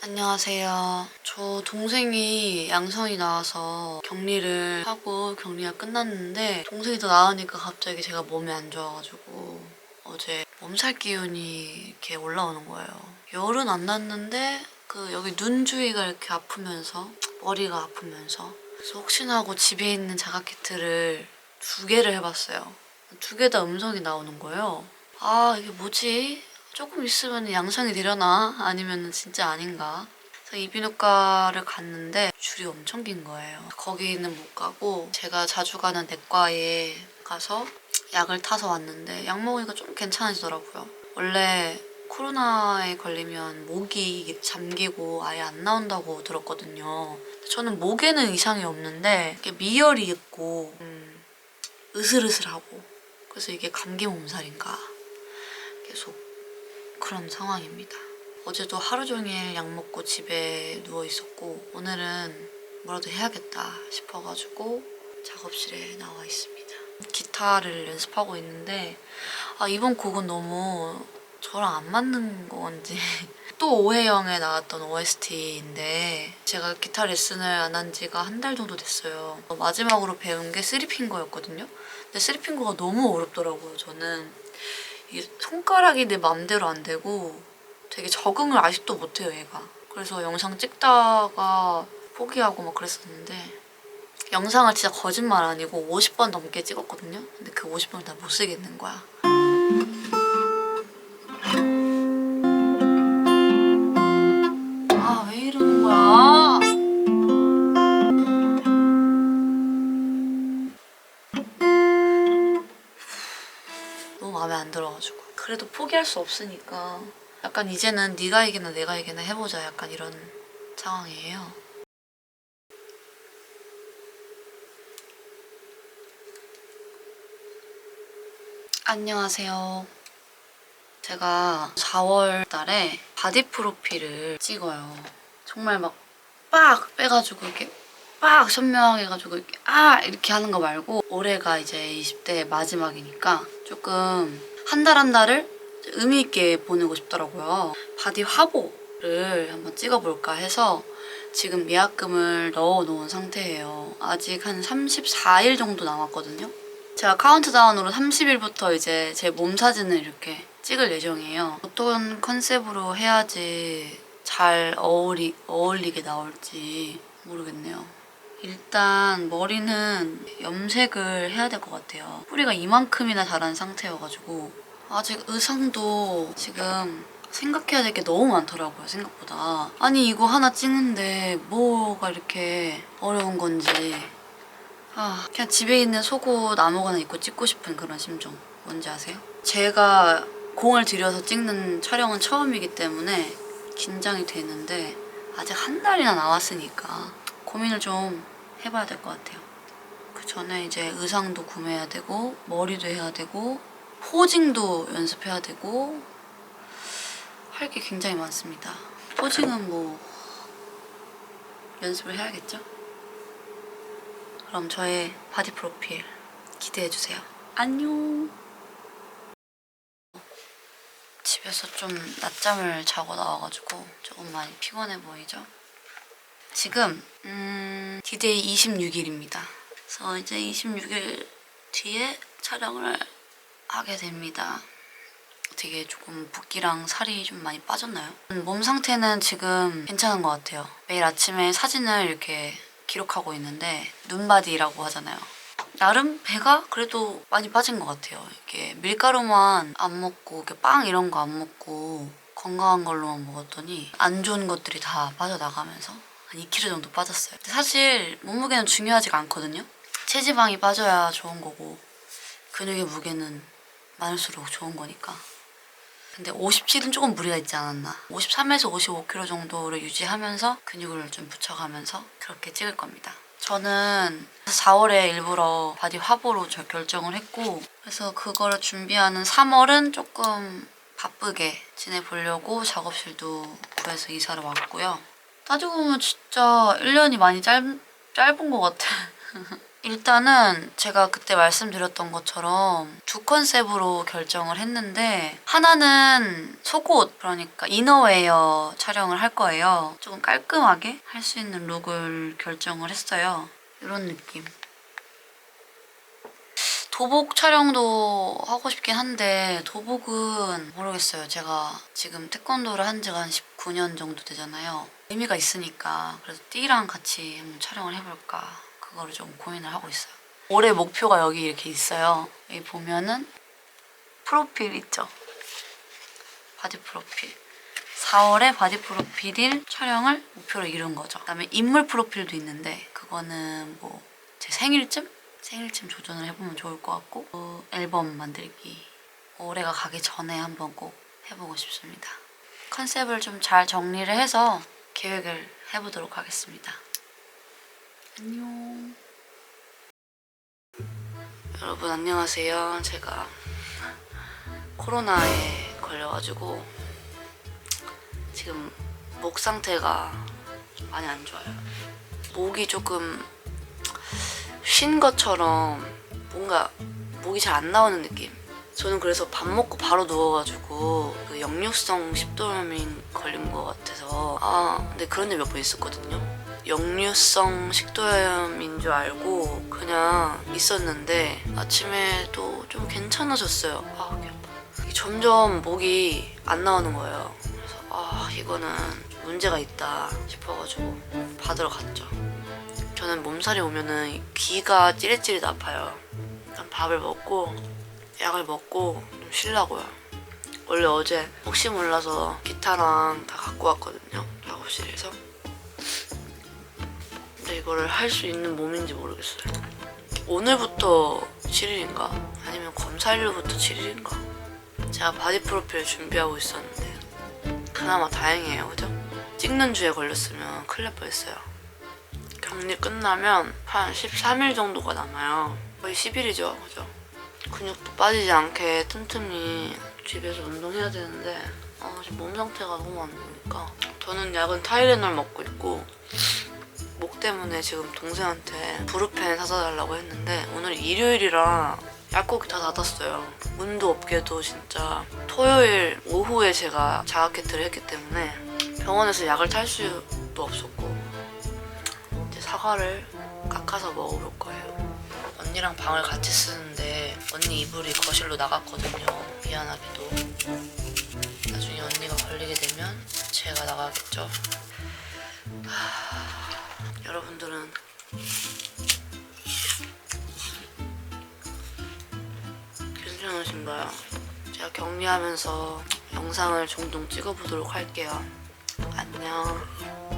안녕하세요. 저 동생이 양성이 나와서 격리를 하고 격리가 끝났는데 동생이 더 나으니까 갑자기 제가 몸이 안 좋아가지고 어제 몸살 기운이 이렇게 올라오는 거예요. 열은 안 났는데 그 여기 눈 주위가 이렇게 아프면서 머리가 아프면서 그래서 혹시나 하고 집에 있는 자가 키트를 두 개를 해봤어요. 두 개 다 음성이 나오는 거예요. 아 이게 뭐지? 조금 있으면 양성이 되려나? 아니면 진짜 아닌가? 이비인후과를 갔는데 줄이 엄청 긴 거예요. 거기는 못 가고 제가 자주 가는 내과에 가서 약을 타서 왔는데 약 먹으니까 좀 괜찮아지더라고요. 원래 코로나에 걸리면 목이 잠기고 아예 안 나온다고 들었거든요. 저는 목에는 이상이 없는데 미열이 있고 음, 으슬으슬하고 그래서 이게 감기 몸살인가 계속 그런 상황입니다. 어제도 하루 종일 약 먹고 집에 누워 있었고 오늘은 뭐라도 해야겠다 싶어가지고 작업실에 나와 있습니다. 기타를 연습하고 있는데 아 이번 곡은 너무 저랑 안 맞는 건지 또 오해영에 나왔던 OST인데 제가 기타 레슨을 안 한 지가 한 달 정도 됐어요. 마지막으로 배운 게 쓰리핑거였거든요. 근데 쓰리핑거가 너무 어렵더라고요. 저는 이 손가락이 내 맘대로 안 되고 되게 적응을 아직도 못해요 얘가. 그래서 영상 찍다가 포기하고 막 그랬었는데 영상을 진짜 거짓말 아니고 50번 넘게 찍었거든요. 근데 그 50번을 다 못 쓰겠는 거야 그래도 포기할 수 없으니까 약간 이제는 네가 이기나 내가 이기나 해보자 약간 이런 상황이에요. 안녕하세요. 제가 4월 달에 바디 프로필을 찍어요. 정말 막 빡 빼가지고 이렇게 빡 선명하게 해가지고 이렇게 아 이렇게 하는 거 말고 올해가 이제 20대 마지막이니까 조금 한 달 한 달을 의미 있게 보내고 싶더라고요. 바디 화보를 한번 찍어볼까 해서 지금 예약금을 넣어 놓은 상태예요. 아직 한 34일 정도 남았거든요. 제가 카운트다운으로 30일부터 이제 제 몸 사진을 이렇게 찍을 예정이에요. 어떤 컨셉으로 해야지 잘 어울리, 어울리게 나올지 모르겠네요. 일단 머리는 염색을 해야 될 것 같아요. 뿌리가 이만큼이나 자란 상태여가지고 아직 의상도 지금 생각해야 될 게 너무 많더라고요 생각보다 아니 이거 하나 찍는데 뭐가 이렇게 어려운 건지 아 그냥 집에 있는 속옷 아무거나 입고 찍고 싶은 그런 심정 뭔지 아세요? 제가 공을 들여서 찍는 촬영은 처음이기 때문에 긴장이 되는데 아직 한 달이나 남았으니까 고민을 좀 해봐야 될 것 같아요 그 전에 이제 의상도 구매해야 되고 머리도 해야 되고 포징도 연습해야 되고 할 게 굉장히 많습니다. 포징은 뭐 연습을 해야겠죠? 그럼 저의 바디 프로필 기대해 주세요. 안녕. 집에서 좀 낮잠을 자고 나와가지고 조금 많이 피곤해 보이죠? 지금 음, 디데이 26일입니다. 그래서 이제 26일 뒤에 촬영을 하게 됩니다. 되게 조금 붓기랑 살이 좀 많이 빠졌나요? 몸 상태는 지금 괜찮은 것 같아요. 매일 아침에 사진을 이렇게 기록하고 있는데 눈바디라고 하잖아요. 나름 배가 그래도 많이 빠진 것 같아요. 이렇게 밀가루만 안 먹고 이렇게 빵 이런 거 안 먹고 건강한 걸로만 먹었더니 안 좋은 것들이 다 빠져나가면서 한 2kg 정도 빠졌어요. 사실 몸무게는 중요하지가 않거든요. 체지방이 빠져야 좋은 거고 근육의 무게는 많을수록 좋은 거니까. 근데 57은 조금 무리가 있지 않았나. 53에서 55kg 정도를 유지하면서 근육을 좀 붙여가면서 그렇게 찍을 겁니다. 저는 4월에 일부러 바디 화보로 저 결정을 했고 그래서 그거를 준비하는 3월은 조금 바쁘게 지내보려고 작업실도 구해서 이사를 왔고요. 따지고 보면 진짜 1년이 많이 짧, 짧은 것 같아. 일단은 제가 그때 말씀드렸던 것처럼 두 컨셉으로 결정을 했는데 하나는 속옷 그러니까 이너웨어 촬영을 할 거예요. 조금 깔끔하게 할 수 있는 룩을 결정을 했어요. 이런 느낌. 도복 촬영도 하고 싶긴 한데 도복은 모르겠어요. 제가 지금 태권도를 한 지가 한 19년 정도 되잖아요. 의미가 있으니까 그래서 띠랑 같이 한번 촬영을 해볼까 그거를 좀 고민을 하고 있어요. 올해 목표가 여기 이렇게 있어요. 여기 보면은 프로필 있죠? 바디 프로필. 4월에 바디 프로필 촬영을 목표로 이룬 거죠. 그다음에 인물 프로필도 있는데 그거는 뭐 제 생일쯤 생일쯤 조전을 해보면 좋을 것 같고 또 앨범 만들기 올해가 가기 전에 한번 꼭 해보고 싶습니다. 컨셉을 좀 잘 정리를 해서 계획을 해보도록 하겠습니다. 안녕. 여러분 안녕하세요. 제가 코로나에 걸려가지고 지금 목 상태가 많이 안 좋아요. 목이 조금 쉰 것처럼 뭔가 목이 잘 안 나오는 느낌. 저는 그래서 밥 먹고 바로 누워가지고 그 역류성 식도염인 걸린 것 같아서 아 근데 그런 일 몇 번 있었거든요. 역류성 식도염인 줄 알고 그냥 있었는데 아침에 또 좀 괜찮아졌어요. 아 아파. 점점 목이 안 나오는 거예요. 그래서 아 이거는 문제가 있다 싶어가지고 받으러 갔죠. 저는 몸살이 오면은 귀가 찌릿찌릿 아파요. 일단 밥을 먹고 약을 먹고 좀 쉬려고요. 원래 어제 혹시 몰라서 기타랑 다 갖고 왔거든요. 작업실에서. 근데 이거를 할 수 있는 몸인지 모르겠어요. 오늘부터 7일인가? 아니면 검사일로부터 7일인가? 제가 바디 프로필 준비하고 있었는데 그나마 다행이에요, 그죠? 찍는 주에 걸렸으면 큰일 날 뻔했어요. 격리 끝나면 한 13일 정도가 남아요. 거의 10일이죠, 그죠? 근육도 빠지지 않게 틈틈이 집에서 운동해야 되는데 아, 지금 몸 상태가 너무 안 좋으니까 저는 약은 타이레놀 먹고 있고 목 때문에 지금 동생한테 브루펜 사다 달라고 했는데 오늘 일요일이라 약국이 다 닫았어요. 운도 없게도 진짜 토요일 오후에 제가 자가캐트를 했기 때문에 병원에서 약을 탈 수도 없었고 이제 사과를 깎아서 먹어볼 거예요. 언니랑 방을 같이 쓰는데 언니 이불이 거실로 나갔거든요. 미안하게도. 나중에 언니가 걸리게 되면 제가 나가겠죠. 하... 여러분들은 괜찮으신가요? 제가 격리하면서 영상을 종종 찍어보도록 할게요. 안녕.